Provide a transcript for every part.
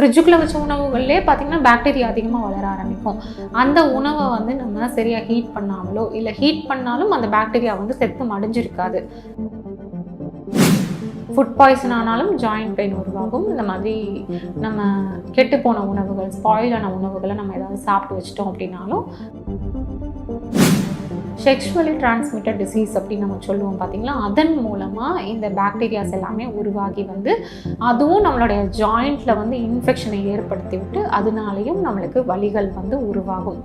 ஃப்ரிட்ஜுக்குள்ளே வச்ச உணவுகள்லேயே பார்த்தீங்கன்னா பாக்டீரியா அதிகமாக வளர ஆரம்பிக்கும். அந்த உணவை வந்து நம்ம சரியாக ஹீட் பண்ணாமலோ இல்லை ஹீட் பண்ணாலும் அந்த பாக்டீரியா வந்து செத்து மடிஞ்சிருக்காது. ஃபுட் பாய்சன் ஆனாலும் ஜாயிண்ட் பெயின் உருவாகும். இந்த மாதிரி நம்ம கெட்டுப்போன உணவுகள் ஸ்பாயிலான உணவுகளை நம்ம ஏதாவது சாப்பிட்டு வச்சிட்டோம் அப்படின்னாலும் செக்ஷுவலி டிரான்ஸ்மிட்டட் டிசீஸ் அப்படின்னு நம்ம சொல்லுவோம் பார்த்திங்களா அதன் மூலமாக இந்த பாக்டீரியாஸ் எல்லாமே உருவாகி வந்து அதுவும் நம்மளுடைய ஜாயிண்ட்டில் வந்து இன்ஃபெக்ஷனை ஏற்படுத்தி விட்டு அதனாலேயும் நம்மளுக்கு வலிகள் வந்து உருவாகும்.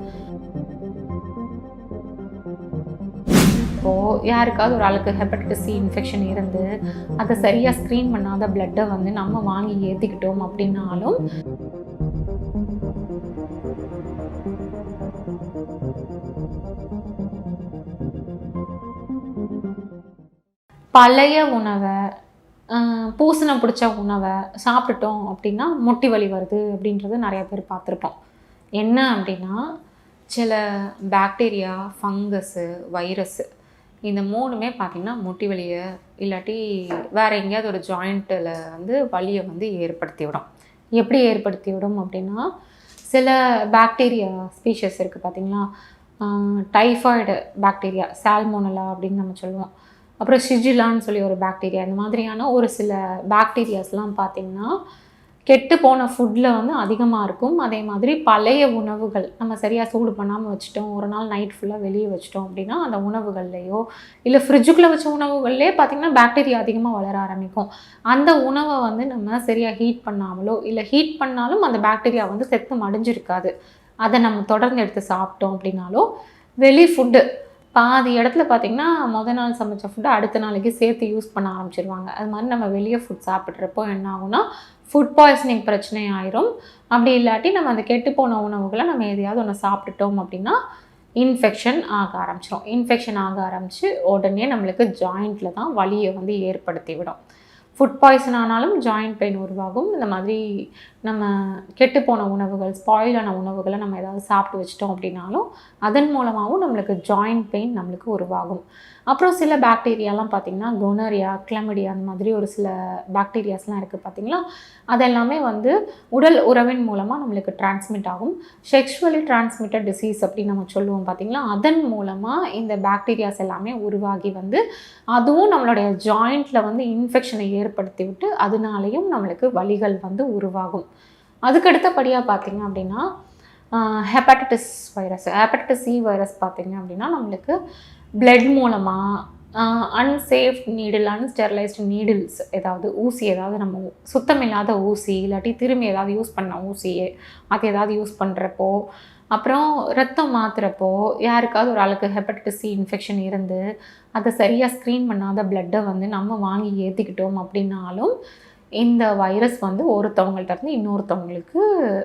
இப்போது யாருக்காவது ஒரு ஆளுக்கு ஹெப்படைட்டிஸ் சி இன்ஃபெக்ஷன் இருந்து அதை சரியாக ஸ்க்ரீன் பண்ணாத பிளட்டை வந்து நம்ம வாங்கி ஏற்றிக்கிட்டோம் அப்படின்னாலும் பழைய உணவை பூசணம் பிடிச்ச உணவை சாப்பிட்டுட்டோம் அப்படின்னா முட்டி வலி வருது அப்படின்றது நிறைய பேர் பார்த்துருப்போம். என்ன அப்படின்னா சில பாக்டீரியா ஃபங்கஸ்ஸு வைரஸ்ஸு இந்த மூணுமே பார்த்திங்கன்னா முட்டி வலியை இல்லாட்டி வேறு எங்கேயாவது ஒரு ஜாயிண்ட்டில் வந்து வலியை வந்து ஏற்படுத்தி விடும் எப்படி ஏற்படுத்தி விடும் அப்படின்னா சில பாக்டீரியா ஸ்பீஷஸ் இருக்குது பார்த்தீங்களா? டைஃபாய்டு பாக்டீரியா சால்மோனலா அப்படின்னு நம்ம சொல்லுவோம். அப்புறம் ஷிஜிலான்னு சொல்லி ஒரு பாக்டீரியா இந்த மாதிரியான ஒரு சில பாக்டீரியாஸ்லாம் பார்த்திங்கன்னா கெட்டு போன ஃபுட்டில் வந்து அதிகமாக இருக்கும். அதே மாதிரி பழைய உணவுகள் நம்ம சரியாக சூடு பண்ணாமல் வச்சுட்டோம் ஒரு நாள் நைட் ஃபுல்லாக வெளியே வச்சிட்டோம் அப்படின்னா அந்த உணவுகள்லையோ இல்லை ஃப்ரிட்ஜுக்குள்ளே வச்ச உணவுகள்லேயே பார்த்திங்கன்னா பாக்டீரியா அதிகமாக வளர ஆரம்பிக்கும். அந்த உணவை வந்து நம்ம சரியாக ஹீட் பண்ணாமலோ இல்லை ஹீட் பண்ணாலும் அந்த பாக்டீரியா வந்து செத்து மடிஞ்சிருக்காது. அதை நம்ம தொடர்ந்து எடுத்து சாப்பிட்டோம் அப்படின்னாலோ வெளி ஃபுட்டு பாதி இடத்துல பார்த்திங்கன்னா முத நாள் சமைச்ச ஃபுட்டை அடுத்த நாளைக்கு சேர்த்து யூஸ் பண்ண ஆரம்பிச்சிருவாங்க. அது மாதிரி நம்ம வெளியே ஃபுட் சாப்பிட்றப்போ என்ன ஆகும்னா ஃபுட் பாய்சனிங் பிரச்சனை ஆயிரும் அப்படி இல்லாட்டி நம்ம அந்த கெட்டுப்போன உணவுகளை நம்ம எதையாவது ஒன்று சாப்பிட்டுட்டோம் அப்படின்னா இன்ஃபெக்ஷன் ஆக ஆரம்பிச்சிடும் இன்ஃபெக்ஷன் ஆக ஆரம்பித்து உடனே நம்மளுக்கு ஜாயிண்ட்டில் தான் வலியை வந்து ஏற்படுத்தி விடும் ஃபுட் பாய்சன் ஆனாலும் ஜாயிண்ட் பெயின் உருவாகும். இந்த மாதிரி நம்ம கெட்டுப்போன உணவுகள் ஸ்பாயிலான உணவுகளை நம்ம ஏதாவது சாப்பிட்டு வச்சிட்டோம் அப்படின்னாலும் அதன் மூலமாகவும் நம்மளுக்கு ஜாயிண்ட் பெயின் நம்மளுக்கு உருவாகும். அப்புறம் சில பாக்டீரியாலாம் பார்த்திங்கன்னா கொனரியா கிளமிடியா அந்த மாதிரி ஒரு சில பாக்டீரியாஸ்லாம் இருக்குது பார்த்திங்களா? அதெல்லாமே வந்து உடல் உறவின் மூலமாக நம்மளுக்கு டிரான்ஸ்மிட் ஆகும். செக்ஷுவலி டிரான்ஸ்மிட்டட் டிசீஸ் அப்படின்னு நம்ம சொல்லுவோம் பார்த்திங்களா? அதன் மூலமாக இந்த பாக்டீரியாஸ் எல்லாமே உருவாகி வந்து அதுவும் நம்மளுடைய ஜாயிண்ட்டில் வந்து இன்ஃபெக்ஷனை ஏற்படுத்திவிட்டு அதனாலையும் அதனாலேயும் நம்மளுக்கு வலிகள் வந்து உருவாகும். அதுக்கு அடுத்தபடியாக அப்படின்னா hepatitis virus hepatitis C virus பார்த்தீங்க அப்படின்னா நம்மளுக்கு பிளட் மூலமாக அன்சேஃப் நீடில் அன்ஸ்டெர்லைஸ்டு நீடில்ஸ் ஏதாவது ஊசி ஏதாவது நம்ம சுத்தமில்லாத ஊசி இல்லாட்டி திரும்பி ஏதாவது யூஸ் பண்ண ஊசி அது ஏதாவது யூஸ் பண்ணுறப்போ அப்புறம் ரத்தம் மாத்துறப்போ யாருக்காவது ஒரு ஆளுக்கு ஹெப்படைட்டிஸ் சி இன்ஃபெக்ஷன் இருந்து அதை சரியாக ஸ்க்ரீன் பண்ணாத பிளட்டை வந்து நம்ம வாங்கி ஏற்றிக்கிட்டோம் அப்படின்னாலும் இந்த வைரஸ் வந்து ஒருத்தவங்கள்ட்ட இருந்து இன்னொருத்தவங்களுக்கு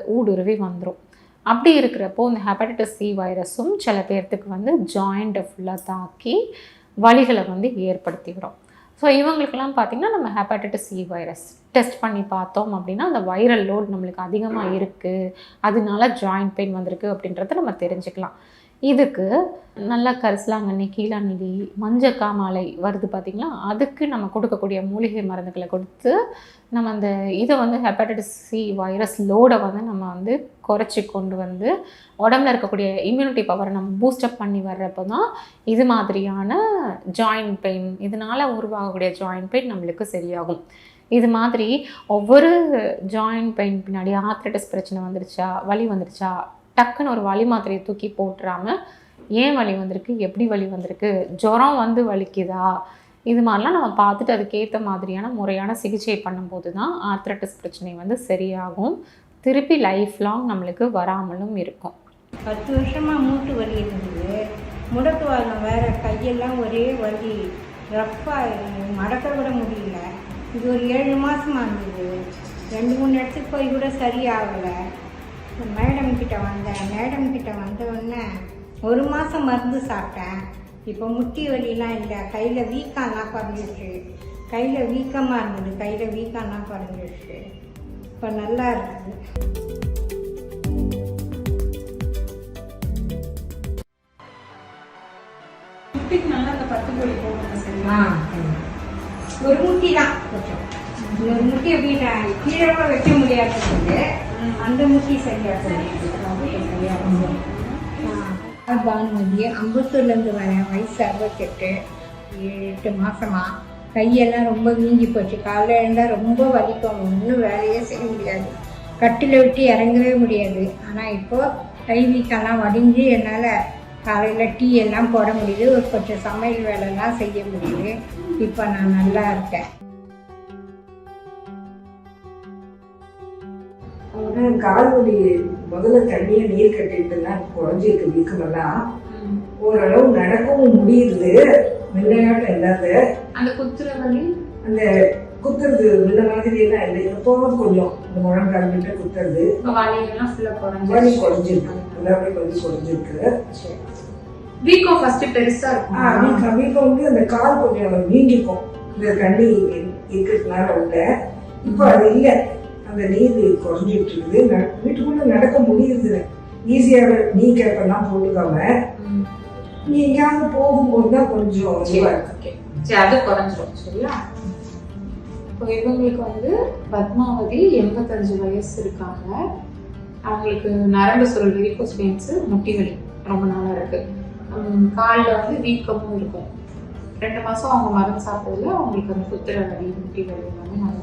ஊடுருவி வந்துடும் அப்படி இருக்கிறப்போ இந்த ஹெப்படைட்டிஸ் சி வைரஸும் சில பேர்த்துக்கு வந்து ஜாயிண்ட்டை ஃபுல்லாக தாக்கி வழிகளை வந்து ஏற்படுத்திவிடும். ஸோ இவங்களுக்கெல்லாம் பார்த்திங்கன்னா நம்ம ஹெப்படைட்டிஸ் சி வைரஸ் டெஸ்ட் பண்ணி பார்த்தோம் அப்படின்னா அந்த வைரல் லோட் நம்மளுக்கு அதிகமாக இருக்குது அதனால ஜாயிண்ட் பெயின் வந்திருக்கு அப்படின்றத நம்ம தெரிஞ்சுக்கலாம். இதுக்கு நல்லா கரிசலாங்கண்ணி கீழாநிதி மஞ்சள் காமாலை வருது பார்த்திங்களா அதுக்கு நம்ம கொடுக்கக்கூடிய மூலிகை மருந்துகளை கொடுத்து நம்ம அந்த இதை வந்து ஹெப்படைட்டிஸ் சி வைரஸ் லோடை வந்து நம்ம வந்து குறைச்சி கொண்டு வந்து உடம்புல இருக்கக்கூடிய இம்யூனிட்டி பவரை நம்ம பூஸ்டப் பண்ணி வர்றப்போ தான் இது மாதிரியான ஜாயிண்ட் பெயின் இதனால் உருவாகக்கூடிய ஜாயிண்ட் பெயின் நம்மளுக்கு சரியாகும். இது மாதிரி ஒவ்வொரு ஜாயிண்ட் பெயின் பின்னாடி ஆர்த்ரைட்டிஸ் பிரச்சனை வந்துருச்சா வலி வந்துருச்சா டக்குன்னு ஒரு வலி மாத்திரையை தூக்கி போட்டுறாம ஏன் வலி வந்திருக்கு? எப்படி வலி வந்திருக்கு? ஜுரம் வந்து வலிக்குதா? இது மாதிரிலாம் நம்ம பார்த்துட்டு அதுக்கேற்ற மாதிரியான முறையான சிகிச்சை பண்ணும்போது தான் ஆர்த்ரட்டிஸ் பிரச்சனை வந்து சரியாகும். திருப்பி லைஃப் லாங் நம்மளுக்கு வராமலும் இருக்கும். பத்து வருஷமாக மூட்டு வலி இருந்தது. முடக்கு முடக்குவாதம் வேறு கையெல்லாம் ஒரே வலி. ரஃப்பாக மடக்க விட முடியல. இது ஒரு ஏழு மாதமாக இருந்தது. ரெண்டு மூணு இடத்துக்கு போய் கூட சரியாகலை. மேடம் கிட்ட வந்தேன். மேடம் கிட்ட வந்த உடனே ஒரு மாதம் மருந்து சாப்பிட்டேன். இப்போ முட்டி வலிலாம் இல்லை. கையில் வீக்கம்லாம் குறைஞ்சிருச்சு கையில் வீக்கமாக இருந்தது. கையில் வீக்கம்லாம் குறைஞ்சிருச்சு இப்போ நல்லா இருக்குது. முட்டிக்கு நல்லா அந்த பத்து கோடி சரியா சரி. ஒரு முட்டி தான் ஒரு முட்டியை கீழே வைக்க முடியாதது அந்த முட்டி சரியாக பானுமதி அம்பத்தூர்லேருந்து வரேன். வயசு அறுபத்தெட்டு. எட்டு மாசமா. கையெல்லாம் ரொம்ப வீங்கி போச்சு. காலைல எழுந்தால் ரொம்ப வலிக்கும். ஒன்றும் வேலையே செய்ய முடியாது. கட்டில விட்டு இறங்கவே முடியாது. ஆனால் இப்போ கை வீக்கெல்லாம் வடிஞ்சு என்னால் காலையில் டீ எல்லாம் போட முடியுது. ஒரு கொஞ்சம் சமையல் வேலைலாம் செய்ய முடியுது. இப்போ நான் நல்லா இருக்கேன். ஆனா கால் வலி முதல்ல தண்ணியை நீர் கட்டிட்டுலாம் குறைஞ்சிருக்கு வீக்கமெல்லாம். ஓரளவு நடக்கவும் முடியுது. முன்னையாட்டம் இல்லாத. அந்த குத்துற வலி? அந்த குத்துறது முன்ன மாதிரி எல்லாம் இல்லை எப்போவும் கொஞ்சம். இந்த முழங்கால் கிட்ட குத்துறது. வலி குறைஞ்சிருக்கு. எல்லாமே வலி குறைஞ்சிருக்கு. வீக்கம் ஃபர்ஸ்ட் பெருசா ஆ, வீக்கம் வீக்கம் வந்து அந்த கால் கொஞ்சம் வீங்கிக்கும் இந்த தண்ணி இருக்கிறதுனால உள்ள. இப்போ அது இல்லை. அந்த நீர் குறைஞ்சிட்டு இருக்குது. வீட்டுக்குள்ள நடக்க முடியுது ஈஸியாக நீ கேப்பெல்லாம் போட்டுக்காம. நீ எங்கேயாவது போகும்போது தான் கொஞ்சம் இதுவா இருக்கு. சரி அது குறைஞ்சிரும். சரியா? இப்போ இவங்களுக்கு வந்து பத்மாவதி எண்பத்தஞ்சு வயசு இருக்காங்க. அவங்களுக்கு நரம்பு சுருள் வெரிகோஸ் வெயின்ஸ் முட்டி வலி ரொம்ப நாளாக இருக்கு. உம், கால்ல வந்து வீக்கமும் இருக்கும். ரெண்டு மாசம் அவங்க மருந்து சாப்பிட்டதுல அவங்களுக்கு அந்த குத்துற வலி முட்டி வலி எல்லாமே நல்லா